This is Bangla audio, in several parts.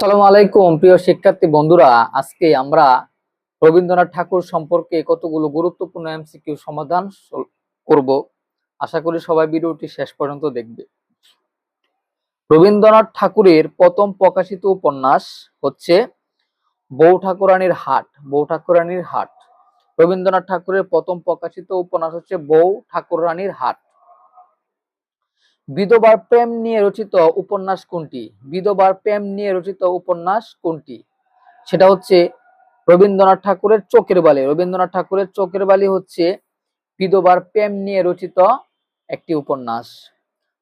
আসসালামু আলাইকুম, প্রিয় শিক্ষার্থী বন্ধুরা। আজকে আমরা রবীন্দ্রনাথ ঠাকুর সম্পর্কে কতগুলো গুরুত্বপূর্ণ এমসিকিউ সমাধান করব। আশা করি সবাই ভিডিওটি শেষ পর্যন্ত দেখবে। রবীন্দ্রনাথ ঠাকুরের প্রথম প্রকাশিত উপন্যাস হচ্ছে বউ ঠাকুরানীর হাট, বউ ঠাকুরানীর হাট। রবীন্দ্রনাথ ঠাকুরের প্রথম প্রকাশিত উপন্যাস হচ্ছে বউ ঠাকুরানীর হাট। বিধবার প্রেম নিয়ে রচিত উপন্যাস কোনটি? বিধবার প্রেম নিয়ে রচিত উপন্যাস কোনটি? সেটা হচ্ছে রবীন্দ্রনাথ ঠাকুরের চোখের বালি। রবীন্দ্রনাথ ঠাকুরের চোখের বালি হচ্ছে বিধবার প্রেম নিয়ে রচিত একটি উপন্যাস।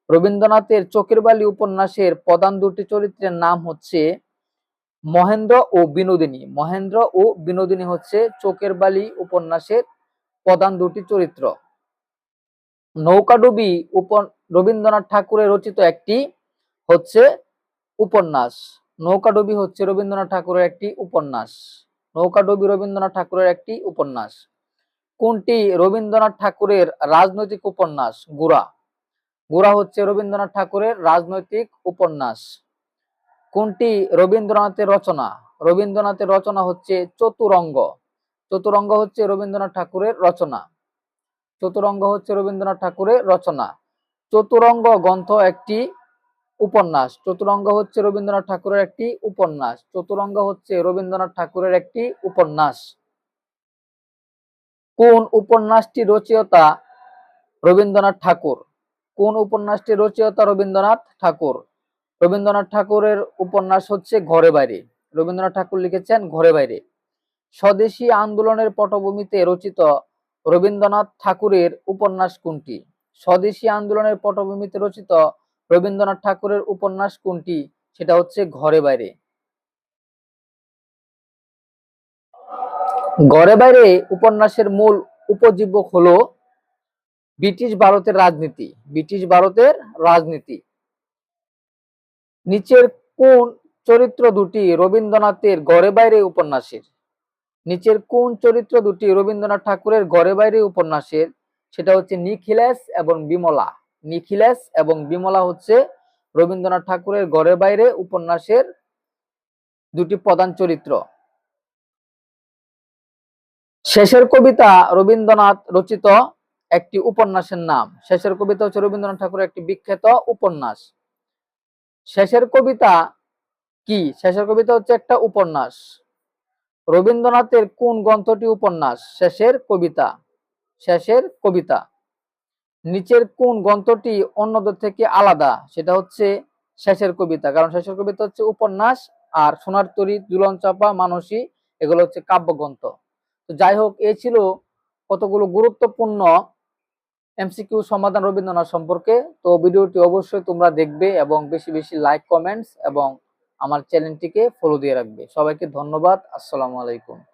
রবীন্দ্রনাথের চোখের বালি উপন্যাসের প্রধান দুটি চরিত্রের নাম হচ্ছে মহেন্দ্র ও বিনোদিনী। মহেন্দ্র ও বিনোদিনী হচ্ছে চোখের বালি উপন্যাসের প্রধান দুটি চরিত্র। নৌকাডুবি উপ রবীন্দ্রনাথ ঠাকুরের রচিত একটি হচ্ছে উপন্যাস। নৌকাডুবি হচ্ছে রবীন্দ্রনাথ ঠাকুরের একটি উপন্যাস। নৌকাডুবি রবীন্দ্রনাথ ঠাকুরের একটি উপন্যাস। কোনটি? রবীন্দ্রনাথ ঠাকুরের রাজনৈতিক উপন্যাস, গোড়া। গোড়া হচ্ছে রবীন্দ্রনাথ ঠাকুরের রাজনৈতিক উপন্যাস। কোনটি? রবীন্দ্রনাথের রচনা। রবীন্দ্রনাথের রচনা হচ্ছে চতুরঙ্গ। চতুরঙ্গ হচ্ছে রবীন্দ্রনাথ ঠাকুরের রচনা। চতুরঙ্গ হচ্ছে রবীন্দ্রনাথ ঠাকুরের রচনা। চতুরঙ্গ গ্রন্থ একটি উপন্যাস। চতুরঙ্গ হচ্ছে রবীন্দ্রনাথ ঠাকুরের একটি উপন্যাস। চতুরঙ্গ হচ্ছে রবীন্দ্রনাথ ঠাকুরের একটি উপন্যাস। কোন উপন্যাসটি রচয়িতা রবীন্দ্রনাথ ঠাকুর? কোন উপন্যাসটি রচয়িতা রবীন্দ্রনাথ ঠাকুর? রবীন্দ্রনাথ ঠাকুরের উপন্যাস হচ্ছে ঘরে বাইরে। রবীন্দ্রনাথ ঠাকুর লিখেছেন ঘরে বাইরে। স্বদেশী আন্দোলনের পটভূমিতে রচিত রবীন্দ্রনাথ ঠাকুরের উপন্যাস কোনটি? স্বদেশী আন্দোলনের পটভূমিতে রচিত রবীন্দ্রনাথ ঠাকুরের উপন্যাস কোনটি? সেটা হচ্ছে ঘরে বাইরে। ঘরে বাইরে উপন্যাসের মূল উপজীবক হলো ব্রিটিশ ভারতের রাজনীতি। ব্রিটিশ ভারতের রাজনীতি। নিচের কোন চরিত্র দুটি রবীন্দ্রনাথের ঘরে বাইরে উপন্যাসের? নিচের কোন চরিত্র দুটি রবীন্দ্রনাথ ঠাকুরের ঘরে বাইরে উপন্যাসের? সেটা হচ্ছে নিখিলেশ এবং বিমলা। নিখিলেশ এবং বিমলা হচ্ছে রবীন্দ্রনাথ ঠাকুরের ঘরে বাইরে উপন্যাসের দুটি প্রধান চরিত্র। শেষের কবিতা রবীন্দ্রনাথ রচিত একটি উপন্যাসের নাম। শেষের কবিতা হচ্ছে রবীন্দ্রনাথ ঠাকুরের একটি বিখ্যাত উপন্যাস। শেষের কবিতা কি? শেষের কবিতা হচ্ছে একটা উপন্যাস। রবীন্দ্রনাথের কোন গ্রন্থটি উপন্যাস? শেষের কবিতা। শেষের কবিতা। নিচের কোন গ্রন্থটি অন্যদের থেকে আলাদা? সেটা হচ্ছে শেষের কবিতা। কারণ শেষের কবিতা হচ্ছে উপন্যাস আর সোনার তরী, দুলন চাপা, মানসী, এগুলো হচ্ছে কাব্যগ্রন্থ। তো যাই হোক, এ ছিল কতগুলো গুরুত্বপূর্ণ এমসিকিউ সমাধান রবীন্দ্রনাথ সম্পর্কে। তো ভিডিওটি অবশ্যই তোমরা দেখবে এবং বেশি বেশি লাইক, কমেন্টস এবং আমার চ্যানেলটিকে ফলো দিয়ে রাখবে। সবাইকে ধন্যবাদ। আসসালামু আলাইকুম।